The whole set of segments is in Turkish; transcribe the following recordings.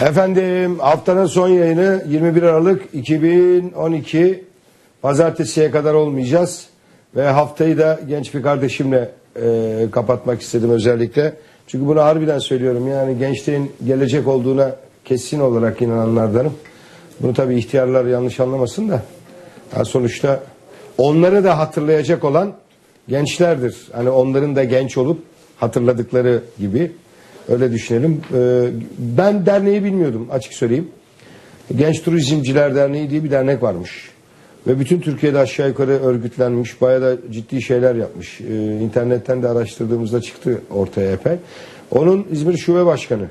Efendim haftanın son yayını 21 Aralık 2012 Pazartesiye kadar olmayacağız. Ve haftayı da genç bir kardeşimle e, kapatmak istedim özellikle. Çünkü bunu harbiden söylüyorum yani gençliğin gelecek olduğuna kesin olarak inananlardanım. Bunu tabii ihtiyarlar yanlış anlamasın da. Ha, sonuçta onları da hatırlayacak olan gençlerdir. Hani onların da genç olup hatırladıkları gibi öyle düşünelim. Ee, ben derneği bilmiyordum açık söyleyeyim. Genç Turizmciler Derneği diye bir dernek varmış. Ve bütün Türkiye'de aşağı yukarı örgütlenmiş, bayağı da ciddi şeyler yapmış. Ee, internetten de araştırdığımızda çıktı ortaya epey. Onun İzmir Şube Başkanı.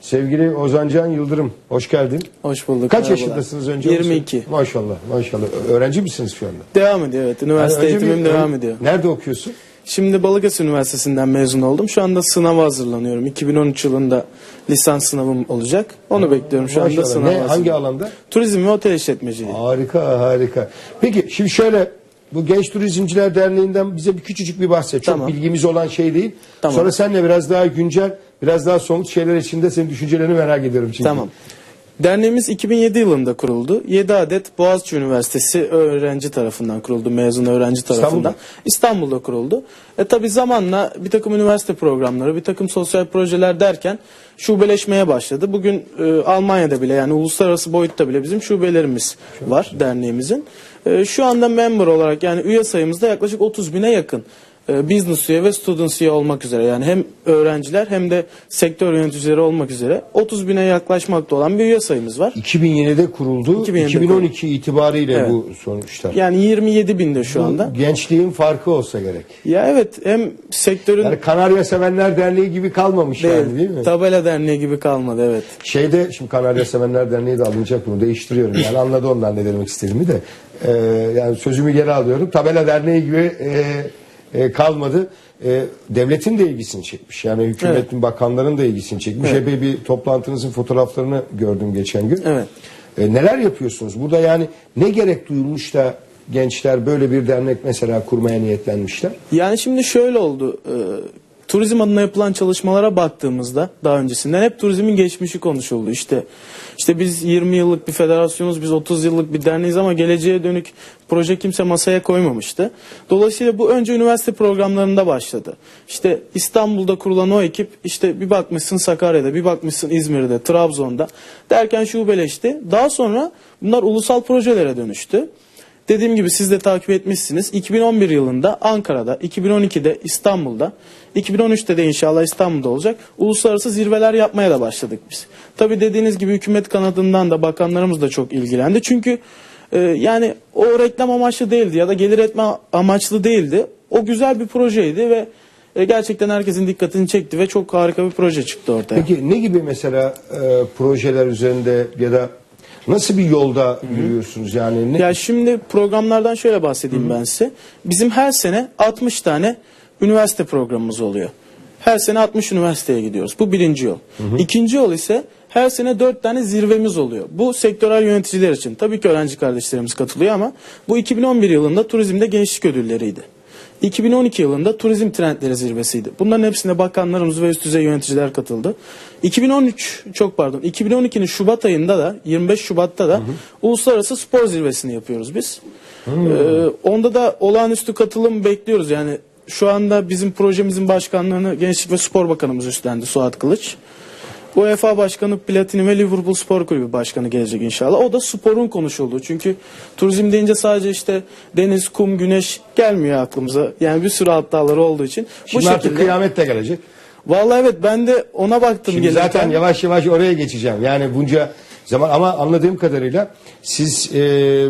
Sevgili Ozancan Yıldırım, hoş geldin. Hoş bulduk. Kaç merhabalar. yaşındasınız önce? onu söyle. 22. Maşallah, maşallah. Öğrenci misiniz şu anda? Devam ediyor evet. Üniversite Yani eğitimim bir- devam ediyor. Nerede okuyorsun? Şimdi Balıkesir Üniversitesi'nden mezun oldum. Şu anda sınava hazırlanıyorum. 2013 yılında lisans sınavım olacak. Onu bekliyorum şu anda Maşallah. sınava Ne, hangi alanda? Turizm ve otel işletmeciliği. Harika, harika. Peki şimdi şöyle bu Genç Turizmciler Derneği'nden bize bir küçücük bir bahset. Çok Tamam. bilgimiz olan şey değil. Tamam. Sonra seninle biraz daha güncel, biraz daha somut şeyler içinde senin düşüncelerini merak ediyorum çünkü. Tamam. Derneğimiz 2007 yılında kuruldu. 7 adet Boğaziçi Üniversitesi öğrenci tarafından kuruldu. Mezun öğrenci tarafından. İstanbul'da? İstanbul'da kuruldu. E tabi zamanla bir takım üniversite programları, bir takım sosyal projeler derken şubeleşmeye başladı. Bugün e, Almanya'da bile yani uluslararası boyutta bile bizim şubelerimiz var derneğimizin. E, şu anda member olarak yani üye sayımızda yaklaşık 30 bine yakın business üye ve student üye olmak üzere yani hem öğrenciler hem de sektör yöneticileri olmak üzere 30 bine yaklaşmakta olan bir üye sayımız var. 2007'de kuruldu. 2007'de 2012 itibariyle Evet. bu sonuçlar. Yani 27 binde şu anda. Gençliğin farkı olsa gerek. Ya evet hem sektörün Yani Kanarya Sevenler Derneği gibi kalmamış değil, yani değil mi? tabela derneği gibi kalmadı evet. Şeyde şimdi Kanarya Sevenler Derneği de alınacak bunu değiştiriyorum. Yani anladı ondan ne demek istediğimi de. Ee, yani sözümü geri alıyorum. Tabela Derneği gibi e, e, kalmadı. E, devletin de ilgisini çekmiş. Yani hükümetin, bakanların da ilgisini çekmiş. Evet. Epey bir toplantınızın fotoğraflarını gördüm geçen gün. Evet. E, neler yapıyorsunuz? Burada yani ne gerek duyulmuş da gençler böyle bir dernek mesela kurmaya niyetlenmişler? Yani şimdi şöyle oldu. e, turizm adına yapılan çalışmalara baktığımızda daha öncesinden hep turizmin geçmişi konuşuldu. İşte işte biz 20 yıllık bir federasyonuz, biz 30 yıllık bir derneğiz ama geleceğe dönük proje kimse masaya koymamıştı. Dolayısıyla bu önce üniversite programlarında başladı. İşte İstanbul'da kurulan o ekip işte bir bakmışsın Sakarya'da, bir bakmışsın İzmir'de, Trabzon'da derken şubeleşti. Daha sonra bunlar ulusal projelere dönüştü. Dediğim gibi siz de takip etmişsiniz. 2011 yılında Ankara'da, 2012'de İstanbul'da, 2013'te de inşallah İstanbul'da olacak. Uluslararası zirveler yapmaya da başladık biz. Tabii dediğiniz gibi hükümet kanadından da bakanlarımız da çok ilgilendi. Çünkü e, yani o reklam amaçlı değildi ya da gelir etme amaçlı değildi. O güzel bir projeydi ve e, gerçekten herkesin dikkatini çekti ve çok harika bir proje çıktı ortaya. Peki ne gibi mesela e, projeler üzerinde ya da nasıl bir yolda yürüyorsunuz yani? Ne, Ya şimdi programlardan şöyle bahsedeyim ben size. Bizim her sene 60 tane üniversite programımız oluyor. Her sene 60 üniversiteye gidiyoruz. Bu birinci yol. İkinci yol ise her sene 4 tane zirvemiz oluyor. Bu sektörel yöneticiler için. Tabii ki öğrenci kardeşlerimiz katılıyor ama bu 2011 yılında turizmde gençlik ödülleriydi. 2012 yılında turizm trendleri zirvesiydi. Bunların hepsine bakanlarımız ve üst düzey yöneticiler katıldı. 2013 çok pardon 2012'nin Şubat ayında da 25 Şubat'ta da uluslararası spor zirvesini yapıyoruz biz. Ee, onda da olağanüstü katılım bekliyoruz. Yani şu anda bizim projemizin başkanlığını Gençlik ve Spor Bakanımız üstlendi Suat Kılıç. UEFA Başkanı Platini ve Liverpool Spor Kulübü Başkanı gelecek inşallah. O da sporun konuşulduğu. Çünkü turizm deyince sadece işte deniz, kum, güneş gelmiyor aklımıza. Yani bir sürü alt dalları olduğu için. Şimdi bu artık şekilde. kıyamet de gelecek. Vallahi evet ben de ona baktım Şimdi gelirken. zaten yavaş yavaş oraya geçeceğim. Yani bunca zaman ama anladığım kadarıyla siz e,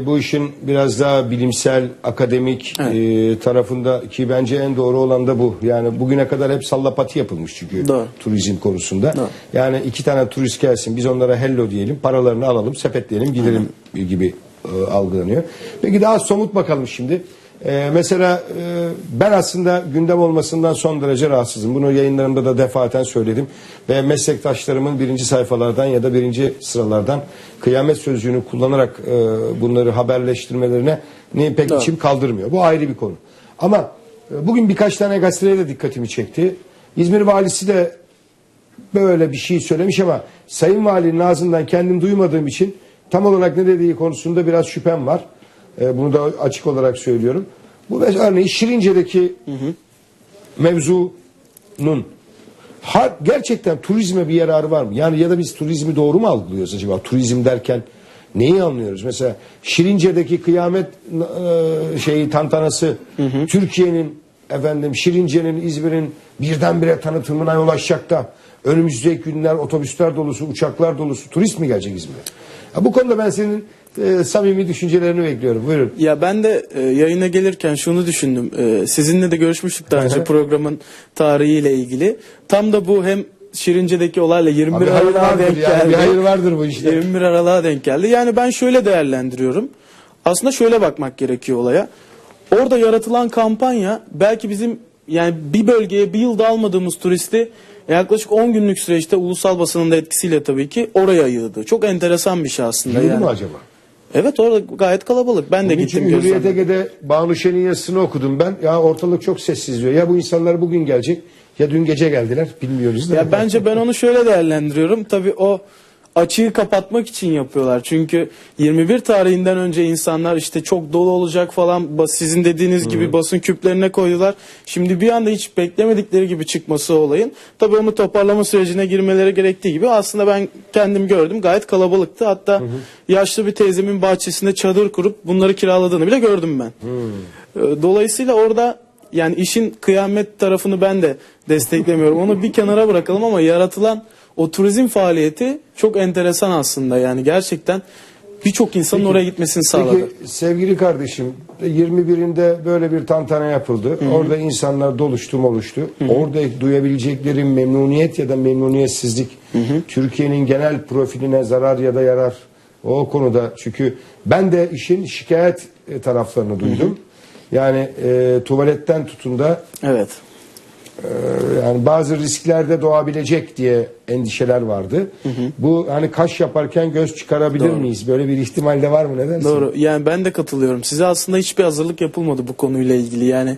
bu işin biraz daha bilimsel, akademik e, tarafında ki bence en doğru olan da bu. Yani bugüne kadar hep sallapati yapılmış çünkü Doğru. turizm konusunda. Doğru. Yani iki tane turist gelsin biz onlara hello diyelim, paralarını alalım, sepetleyelim, gidelim gibi e, algılanıyor. Peki daha somut bakalım şimdi. E, mesela e, ben aslında gündem olmasından son derece rahatsızım. Bunu yayınlarımda da defaten söyledim. Ve meslektaşlarımın birinci sayfalardan ya da birinci sıralardan kıyamet sözcüğünü kullanarak e, bunları haberleştirmelerine ne pek Doğru. içim kaldırmıyor. Bu ayrı bir konu. Ama e, bugün birkaç tane gazeteye de dikkatimi çekti. İzmir valisi de böyle bir şey söylemiş ama Sayın Valinin ağzından kendim duymadığım için tam olarak ne dediği konusunda biraz şüphem var. E, bunu da açık olarak söylüyorum. Bu örneğin Şirince'deki mevzunun ha- gerçekten turizme bir yararı var mı? Yani ya da biz turizmi doğru mu algılıyoruz acaba? Turizm derken neyi anlıyoruz? Mesela Şirince'deki kıyamet e, şeyi tantanası Türkiye'nin efendim Şirince'nin İzmir'in birdenbire tanıtımına yol açacak da önümüzdeki günler otobüsler dolusu, uçaklar dolusu turist mi gelecek İzmir'e? Bu konuda ben senin e, samimi düşüncelerini bekliyorum. Buyurun. Ya ben de e, yayına gelirken şunu düşündüm. E, sizinle de görüşmüştük daha önce programın tarihiyle ilgili. Tam da bu hem Şirince'deki olayla 21 Abi hayır Aralık'a vardır denk yani, geldi. bir hayır vardır bu işte. 21 Aralık'a denk geldi. Yani ben şöyle değerlendiriyorum. Aslında şöyle bakmak gerekiyor olaya. Orada yaratılan kampanya belki bizim yani bir bölgeye bir yılda almadığımız turisti yaklaşık 10 günlük süreçte ulusal basının da etkisiyle tabii ki oraya yığdı. Çok enteresan bir şey aslında. Yürüdü yani. mü acaba? Evet orada gayet kalabalık. Ben de Bugün gittim çünkü Hürriyet gözlemledim. Ege'de Banu Şen'in yazısını okudum ben. Ya ortalık çok sessiz diyor. Ya bu insanlar bugün gelecek ya dün gece geldiler. Bilmiyoruz da. Ya bence ben onu şöyle değerlendiriyorum. Tabii o açığı kapatmak için yapıyorlar. Çünkü 21 tarihinden önce insanlar işte çok dolu olacak falan sizin dediğiniz gibi basın küplerine koydular. Şimdi bir anda hiç beklemedikleri gibi çıkması olayın. Tabii onu toparlama sürecine girmeleri gerektiği gibi aslında ben kendim gördüm. Gayet kalabalıktı. Hatta yaşlı bir teyzemin bahçesinde çadır kurup bunları kiraladığını bile gördüm ben. Ee, Dolayısıyla orada yani işin kıyamet tarafını ben de desteklemiyorum. Onu bir kenara bırakalım ama yaratılan o turizm faaliyeti çok enteresan aslında. Yani gerçekten birçok insanın oraya gitmesini sağladı. Peki sevgili kardeşim 21'inde böyle bir tantana yapıldı. Orada insanlar doluştu oluştu. Orada duyabilecekleri memnuniyet ya da memnuniyetsizlik Türkiye'nin genel profiline zarar ya da yarar. O konuda çünkü ben de işin şikayet e, taraflarını duydum. Yani e, tuvaletten tutun da Evet. Ee, yani bazı risklerde doğabilecek diye endişeler vardı. Bu hani kaş yaparken göz çıkarabilir Doğru. miyiz? Böyle bir ihtimal de var mı? Ne dersin? Doğru. Yani ben de katılıyorum. Size aslında hiçbir hazırlık yapılmadı bu konuyla ilgili. Yani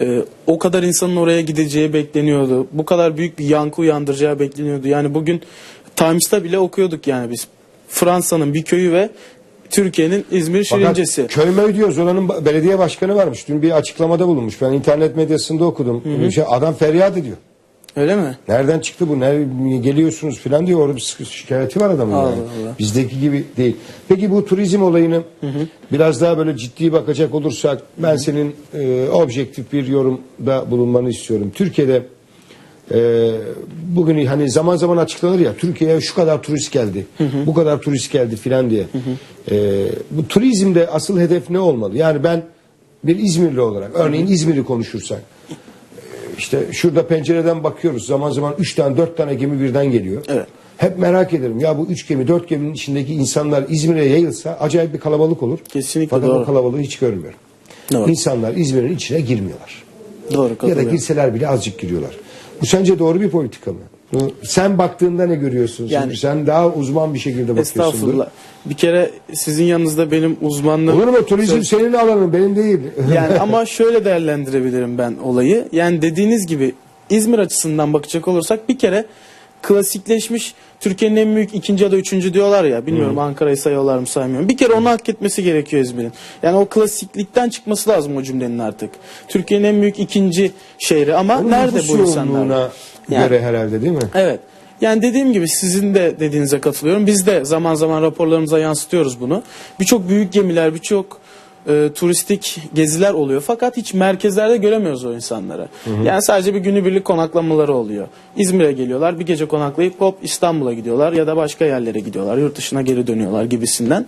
e, o kadar insanın oraya gideceği bekleniyordu. Bu kadar büyük bir yankı uyandıracağı bekleniyordu. Yani bugün Times'ta bile okuyorduk yani biz. Fransa'nın bir köyü ve Türkiye'nin İzmir Fakat Şirincesi. Köyme diyoruz. Oranın ba- belediye başkanı varmış. Dün bir açıklamada bulunmuş. Ben internet medyasında okudum. Bir Şey, adam feryat ediyor. Öyle mi? Nereden çıktı bu? Nereye geliyorsunuz falan diyor. Orada bir şikayeti var adamın. Allah yani. Allah. Bizdeki gibi değil. Peki bu turizm olayını biraz daha böyle ciddi bakacak olursak ben senin e, objektif bir yorumda bulunmanı istiyorum. Türkiye'de e, bugün hani zaman zaman açıklanır ya Türkiye'ye şu kadar turist geldi. Bu kadar turist geldi filan diye. E, bu turizmde asıl hedef ne olmalı? Yani ben bir İzmirli olarak örneğin İzmir'i konuşursak işte şurada pencereden bakıyoruz. Zaman zaman üç tane dört tane gemi birden geliyor. Evet. Hep merak ederim. Ya bu üç gemi dört geminin içindeki insanlar İzmir'e yayılsa acayip bir kalabalık olur. Kesinlikle Fakat doğru. o kalabalığı hiç görmüyorum. Doğru. İnsanlar İzmir'in içine girmiyorlar. Doğru Ya da girseler bile azıcık giriyorlar. Bu sence doğru bir politika mı? Sen baktığında ne görüyorsun? Yani- Çünkü sen daha uzman bir şekilde bakıyorsundur. Estağfurullah. Bir kere sizin yanınızda benim uzmanlığım... Olur mu? Turizm senin alanın benim değil. Yani ama şöyle değerlendirebilirim ben olayı. Yani dediğiniz gibi İzmir açısından bakacak olursak bir kere klasikleşmiş Türkiye'nin en büyük ikinci ya da üçüncü diyorlar ya. Bilmiyorum Ankara'yı sayıyorlar mı saymıyorum. Bir kere onu hak etmesi gerekiyor İzmir'in. Yani o klasiklikten çıkması lazım o cümlenin artık. Türkiye'nin en büyük ikinci şehri ama Onun nerede nüfus bu insanlar? yoğunluğuna Yani- göre herhalde değil mi? Evet. Yani dediğim gibi sizin de dediğinize katılıyorum. Biz de zaman zaman raporlarımıza yansıtıyoruz bunu. Birçok büyük gemiler, birçok e, turistik geziler oluyor. Fakat hiç merkezlerde göremiyoruz o insanları. Yani sadece bir günübirlik konaklamaları oluyor. İzmir'e geliyorlar, bir gece konaklayıp hop İstanbul'a gidiyorlar ya da başka yerlere gidiyorlar. Yurt dışına geri dönüyorlar gibisinden.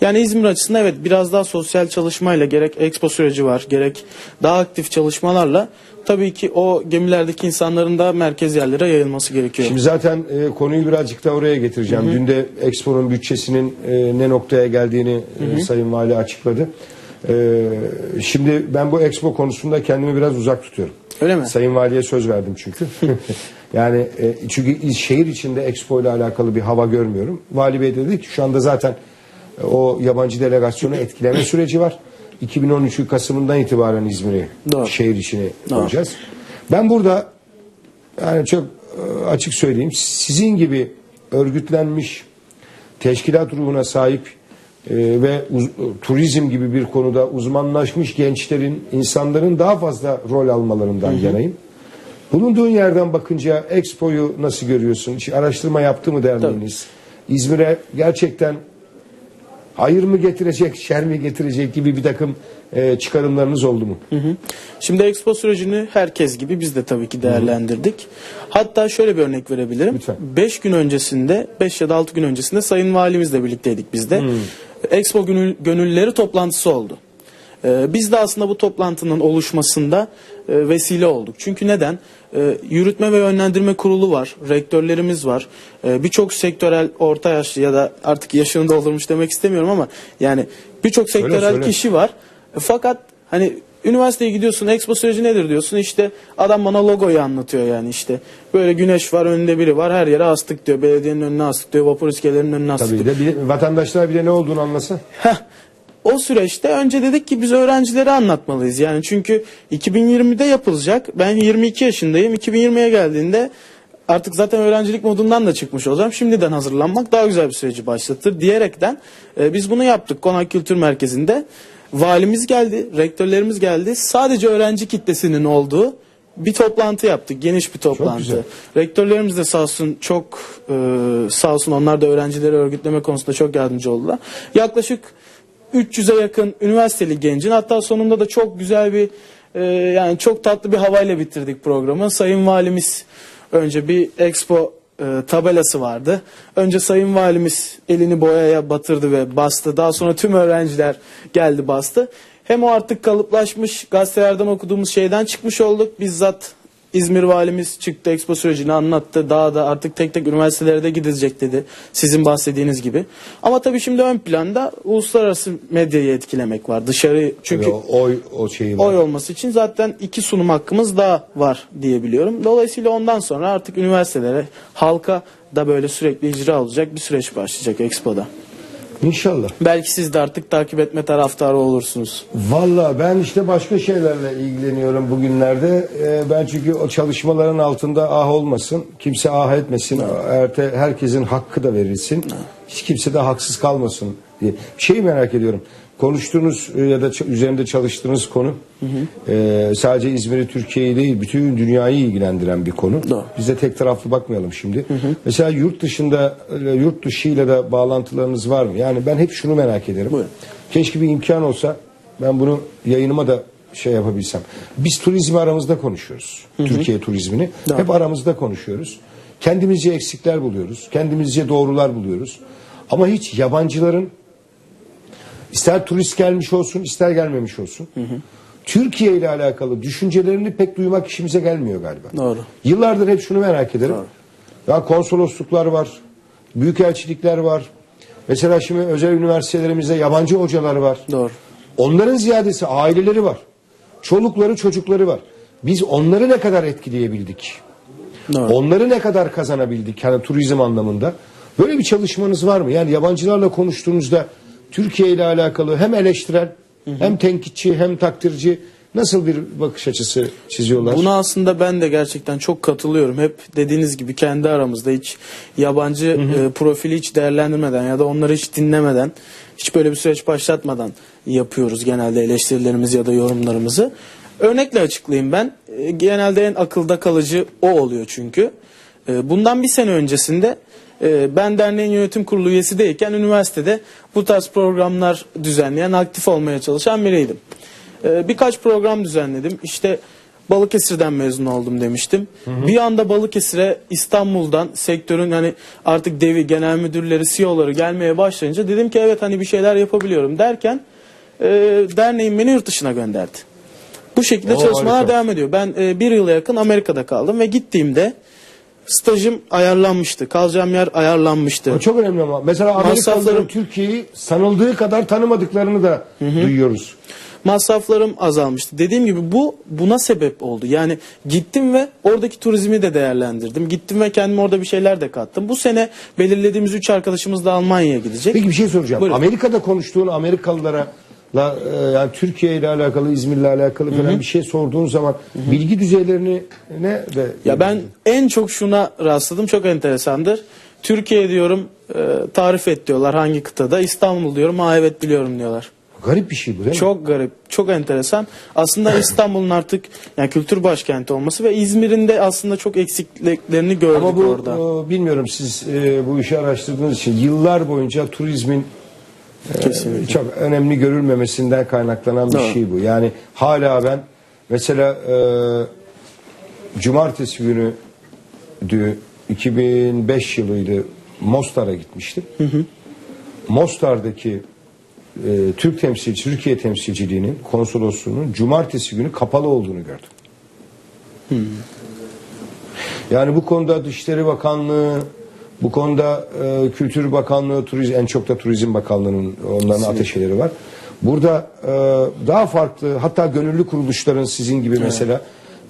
Yani İzmir açısından evet biraz daha sosyal çalışmayla gerek expo süreci var, gerek daha aktif çalışmalarla tabii ki o gemilerdeki insanların da merkez yerlere yayılması gerekiyor. Şimdi zaten e, konuyu birazcık da oraya getireceğim. Dün de Expo'nun bütçesinin e, ne noktaya geldiğini e, Sayın Vali açıkladı. E, şimdi ben bu Expo konusunda kendimi biraz uzak tutuyorum. Öyle mi? Sayın Vali'ye söz verdim çünkü. yani e, çünkü şehir içinde Expo ile alakalı bir hava görmüyorum. Vali Bey dedi ki şu anda zaten e, o yabancı delegasyonu etkileme süreci var. 2013 Kasım'ından itibaren İzmir'i Doğru. şehir içine Doğru. koyacağız. Ben burada yani çok e, açık söyleyeyim. Sizin gibi örgütlenmiş teşkilat ruhuna sahip e, ve uz- turizm gibi bir konuda uzmanlaşmış gençlerin, insanların daha fazla rol almalarından yanayım. Bulunduğun yerden bakınca Expo'yu nasıl görüyorsun? Hiç araştırma yaptı mı derneğiniz? İzmir'e gerçekten hayır mı getirecek, şer mi getirecek gibi bir takım e, çıkarımlarınız oldu mu? Hı hı. Şimdi expo sürecini herkes gibi biz de tabii ki değerlendirdik. Hatta şöyle bir örnek verebilirim. Lütfen. 5 gün öncesinde, 5 ya da 6 gün öncesinde Sayın Valimizle birlikteydik biz de. Expo gönül, gönüllüleri toplantısı oldu. Ee, biz de aslında bu toplantının oluşmasında e, vesile olduk. Çünkü neden? Ee, yürütme ve yönlendirme kurulu var, rektörlerimiz var. Ee, birçok sektörel orta yaşlı ya da artık yaşını doldurmuş demek istemiyorum ama yani birçok sektörel söyle. kişi var. E, Fakat hani üniversiteye gidiyorsun, expo süreci nedir diyorsun işte adam bana logoyu anlatıyor yani işte. Böyle güneş var, önünde biri var, her yere astık diyor. Belediyenin önüne astık diyor, vapur iskelerinin önüne astık Tabii diyor. de bir, vatandaşlar bile ne olduğunu anlasa. Heh. O süreçte önce dedik ki biz öğrencilere anlatmalıyız. Yani çünkü 2020'de yapılacak. Ben 22 yaşındayım. 2020'ye geldiğinde artık zaten öğrencilik modundan da çıkmış olacağım. Şimdiden hazırlanmak daha güzel bir süreci başlatır diyerekten e, biz bunu yaptık Konak Kültür Merkezi'nde. Valimiz geldi, rektörlerimiz geldi. Sadece öğrenci kitlesinin olduğu bir toplantı yaptık. Geniş bir toplantı. Rektörlerimiz de sağ olsun çok e, sağ olsun onlar da öğrencileri örgütleme konusunda çok yardımcı oldular. Yaklaşık 300'e yakın üniversiteli gencin hatta sonunda da çok güzel bir e, yani çok tatlı bir havayla bitirdik programı. Sayın Valimiz önce bir expo e, tabelası vardı. Önce Sayın Valimiz elini boyaya batırdı ve bastı. Daha sonra tüm öğrenciler geldi bastı. Hem o artık kalıplaşmış gazetelerden okuduğumuz şeyden çıkmış olduk. Bizzat İzmir valimiz çıktı expo sürecini anlattı. Daha da artık tek tek üniversitelere de gidecek dedi. Sizin bahsettiğiniz gibi. Ama tabii şimdi ön planda uluslararası medyayı etkilemek var. Dışarı çünkü o, oy o şeyi var. oy olması için zaten iki sunum hakkımız daha var diyebiliyorum. Dolayısıyla ondan sonra artık üniversitelere, halka da böyle sürekli icra olacak bir süreç başlayacak Expo'da. İnşallah. Belki siz de artık takip etme taraftarı olursunuz. Valla ben işte başka şeylerle ilgileniyorum bugünlerde. Ee, ben çünkü o çalışmaların altında ah olmasın, kimse ah etmesin, erte, herkesin hakkı da verilsin, hiç kimse de haksız kalmasın diye. Bir şeyi merak ediyorum. Konuştuğunuz e, ya da üzerinde çalıştığınız konu e, sadece İzmir'i, Türkiye'yi değil, bütün dünyayı ilgilendiren bir konu. Doğru. Biz de tek taraflı bakmayalım şimdi. Mesela yurt dışında, e, yurt dışıyla da bağlantılarınız var mı? Yani ben hep şunu merak ederim. Buyurun. Keşke bir imkan olsa ben bunu yayınıma da şey yapabilsem. Biz turizmi aramızda konuşuyoruz. Türkiye turizmini. Doğru. Hep aramızda konuşuyoruz. Kendimizce eksikler buluyoruz. Kendimizce doğrular buluyoruz. Ama hiç yabancıların ister turist gelmiş olsun ister gelmemiş olsun. Türkiye ile alakalı düşüncelerini pek duymak işimize gelmiyor galiba. Doğru. Yıllardır hep şunu merak ederim. Ya konsolosluklar var, büyükelçilikler var. Mesela şimdi özel üniversitelerimizde yabancı hocalar var. Doğru. Onların ziyadesi aileleri var. Çolukları çocukları var. Biz onları ne kadar etkileyebildik? Doğru. Onları ne kadar kazanabildik yani turizm anlamında? Böyle bir çalışmanız var mı? Yani yabancılarla konuştuğunuzda Türkiye ile alakalı hem eleştirel hem tenkitçi hem takdirci nasıl bir bakış açısı çiziyorlar? Buna aslında ben de gerçekten çok katılıyorum. Hep dediğiniz gibi kendi aramızda hiç yabancı e, profili hiç değerlendirmeden ya da onları hiç dinlemeden, hiç böyle bir süreç başlatmadan yapıyoruz genelde eleştirilerimizi ya da yorumlarımızı. Örnekle açıklayayım ben. E, genelde en akılda kalıcı o oluyor çünkü. E, bundan bir sene öncesinde ben derneğin yönetim kurulu üyesi değilken üniversitede bu tarz programlar düzenleyen, aktif olmaya çalışan biriydim. Ee, birkaç program düzenledim. İşte Balıkesir'den mezun oldum demiştim. Bir anda Balıkesir'e İstanbul'dan sektörün hani artık devi genel müdürleri, CEO'ları gelmeye başlayınca dedim ki evet hani bir şeyler yapabiliyorum derken e, derneğim beni yurt dışına gönderdi. Bu şekilde Oo, çalışmalar harika. devam ediyor. Ben e, bir yıla yakın Amerika'da kaldım ve gittiğimde stajım ayarlanmıştı. Kalacağım yer ayarlanmıştı. O çok önemli ama. Mesela Amerikalıların Masraflarım- Türkiye'yi sanıldığı kadar tanımadıklarını da duyuyoruz. masraflarım azalmıştı. Dediğim gibi bu buna sebep oldu. Yani gittim ve oradaki turizmi de değerlendirdim. Gittim ve kendim orada bir şeyler de kattım. Bu sene belirlediğimiz üç arkadaşımız da Almanya'ya gidecek. Peki bir şey soracağım. Buyurun. Amerika'da konuştuğun Amerikalılara La, e, yani Türkiye ile alakalı, İzmir'le alakalı falan bir şey sorduğun zaman bilgi düzeylerini ne de Ya ben en çok şuna rastladım çok enteresandır. Türkiye diyorum e, tarif et diyorlar hangi kıtada. İstanbul diyorum ha evet biliyorum diyorlar. garip bir şey bu değil mi? Çok garip, çok enteresan. Aslında İstanbul'un artık yani kültür başkenti olması ve İzmir'in de aslında çok eksikliklerini gördük Ama bu orada. e, bilmiyorum siz e, bu işi araştırdığınız için yıllar boyunca turizmin Kesinlikle. çok önemli görülmemesinden kaynaklanan bir Doğru. şey bu. Yani hala ben mesela e, cumartesi günü dü 2005 yılıydı Mostar'a gitmiştim. Mostar'daki e, Türk temsilci, Türkiye temsilciliğinin konsolosluğunun cumartesi günü kapalı olduğunu gördüm. Yani bu konuda Dışişleri Bakanlığı, bu konuda e, Kültür Bakanlığı, Turizm en çok da Turizm Bakanlığı'nın onların ateşeleri var. Burada e, daha farklı hatta gönüllü kuruluşların sizin gibi mesela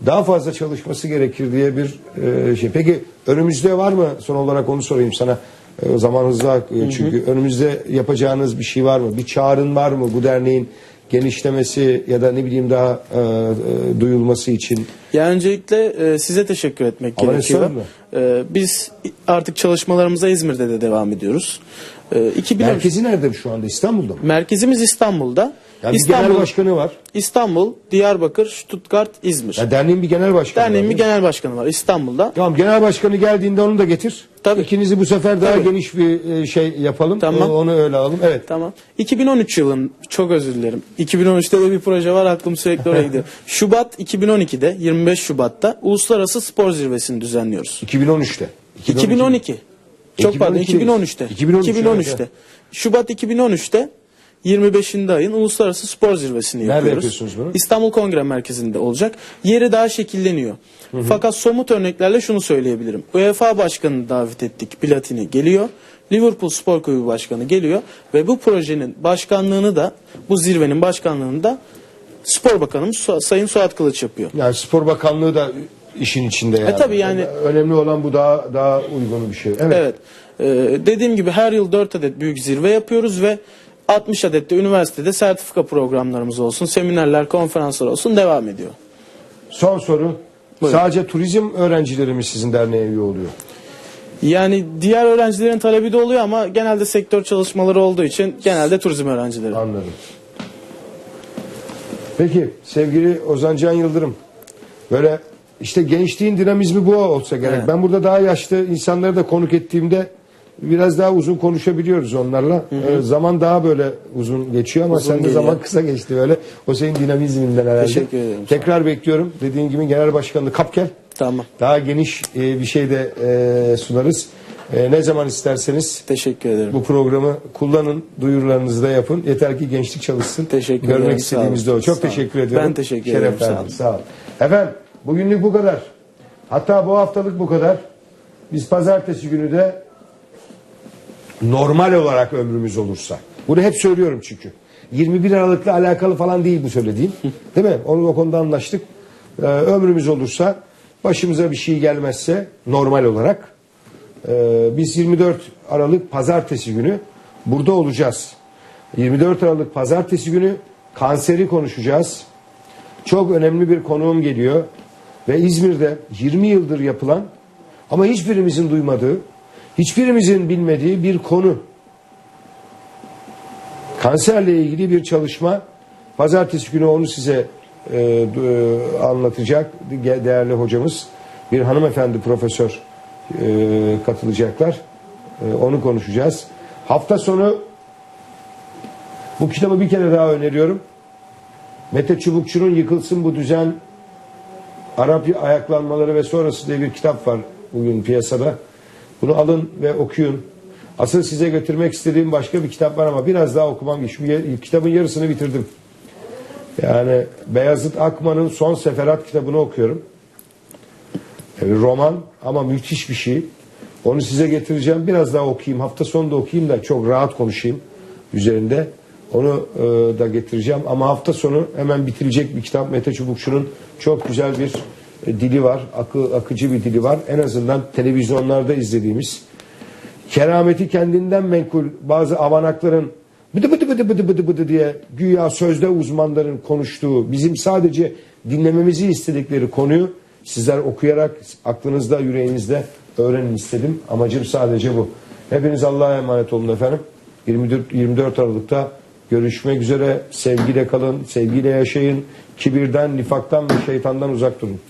daha fazla çalışması gerekir diye bir e, şey. Peki önümüzde var mı? Son olarak onu sorayım sana. E, zaman hızlı akıyor çünkü önümüzde yapacağınız bir şey var mı? Bir çağrın var mı bu derneğin genişlemesi ya da ne bileyim daha e, e, duyulması için? Yani öncelikle e, size teşekkür etmek Ama gerekiyor. E, biz artık çalışmalarımıza İzmir'de de devam ediyoruz. E, 2013 Merkezi nerede şu anda? İstanbul'da mı? Merkezimiz İstanbul'da. Yani bir İstanbul, genel başkanı var. İstanbul, Diyarbakır, Stuttgart, İzmir. Ya derneğin bir genel başkanı Derneğin var. bir genel başkanı var İstanbul'da. Tamam genel başkanı geldiğinde onu da getir. Tabii. İkinizi bu sefer daha Tabii. geniş bir e, şey yapalım. Tamam. Onu öyle alalım. Evet. Tamam. 2013 yılın çok özür dilerim. 2013'te de bir proje var aklım sürekli oraya gidiyor. Şubat 2012'de 25 Şubat'ta Uluslararası Spor Zirvesini düzenliyoruz. 2013'te. 2012. Çok pardon 2012 2013'te. 2013, 2013'te. evet. Şubat 2013'te 25'inde ayın Uluslararası Spor Zirvesini Nerede yapıyoruz. yapıyorsunuz bunu? İstanbul Kongre Merkezi'nde olacak. Yeri daha şekilleniyor. Fakat somut örneklerle şunu söyleyebilirim. UEFA Başkanı'nı davet ettik. Platini geliyor. Liverpool Spor Kulübü Başkanı geliyor ve bu projenin başkanlığını da bu zirvenin başkanlığını da Spor Bakanımız Sayın Suat Kılıç yapıyor. Yani Spor Bakanlığı da işin içinde yani. E, tabii yani- Önemli olan bu daha daha uygun bir şey. Evet. Evet. Ee, dediğim gibi her yıl 4 adet büyük zirve yapıyoruz ve 60 adet de üniversitede sertifika programlarımız olsun, seminerler, konferanslar olsun devam ediyor. Son soru. Buyurun. Sadece turizm öğrencileri mi sizin derneğe üye oluyor? Yani diğer öğrencilerin talebi de oluyor ama genelde sektör çalışmaları olduğu için genelde turizm öğrencileri. Anladım. Peki sevgili Ozan Can Yıldırım. Böyle işte gençliğin dinamizmi bu olsa gerek. Evet. Ben burada daha yaşlı insanları da konuk ettiğimde biraz daha uzun konuşabiliyoruz onlarla. Ee, zaman daha böyle uzun geçiyor ama Uzun sende zaman kısa geçti böyle. O senin dinamizminden herhalde. Teşekkür ederim. Tekrar bekliyorum. Dediğin gibi genel başkanlığı kap gel. Tamam. Daha geniş e, bir şey de e, sunarız. E, ne zaman isterseniz Teşekkür ederim. bu programı kullanın, duyurularınızı da yapın. Yeter ki gençlik çalışsın. Teşekkür Görmek ederim, istediğimiz de o. Çok Sağ olun. teşekkür ediyorum. Ben teşekkür Şeref ederim, olun. Sağ olun. Efendim, bugünlük bu kadar. Hatta bu haftalık bu kadar. Biz pazartesi günü de normal olarak ömrümüz olursa. Bunu hep söylüyorum çünkü. 21 Aralık'la alakalı falan değil bu söylediğim. Değil mi? Onu o konuda anlaştık. Ee, ömrümüz olursa başımıza bir şey gelmezse normal olarak ee, biz 24 Aralık pazartesi günü burada olacağız. 24 Aralık pazartesi günü kanseri konuşacağız. Çok önemli bir konuğum geliyor. Ve İzmir'de 20 yıldır yapılan ama hiçbirimizin duymadığı, hiçbirimizin bilmediği bir konu. Kanserle ilgili bir çalışma. Pazartesi günü onu size e, e, anlatacak de- değerli hocamız. Bir hanımefendi profesör e, katılacaklar. E, onu konuşacağız. Hafta sonu bu kitabı bir kere daha öneriyorum. Mete Çubukçu'nun Yıkılsın Bu Düzen Arap Ayaklanmaları ve Sonrası diye bir kitap var bugün piyasada. Bunu alın ve okuyun. Asıl size götürmek istediğim başka bir kitap var ama biraz daha okumam gerekiyor. Şu kitabın yarısını bitirdim. Yani Beyazıt Akman'ın Son Seferat kitabını okuyorum. Bir roman ama müthiş bir şey. Onu size getireceğim. Biraz daha okuyayım. Hafta sonu da okuyayım da çok rahat konuşayım üzerinde. Onu e, da getireceğim. Ama hafta sonu hemen bitirecek bir kitap. Mete Çubukçu'nun çok güzel bir dili var. Akı, akıcı bir dili var. En azından televizyonlarda izlediğimiz. Kerameti kendinden menkul bazı avanakların bıdı bıdı bıdı bıdı bıdı bıdı diye güya sözde uzmanların konuştuğu bizim sadece dinlememizi istedikleri konuyu sizler okuyarak aklınızda yüreğinizde öğrenin istedim. Amacım sadece bu. Hepiniz Allah'a emanet olun efendim. 24, 24 Aralık'ta görüşmek üzere. Sevgiyle kalın, sevgiyle yaşayın. Kibirden, nifaktan ve şeytandan uzak durun.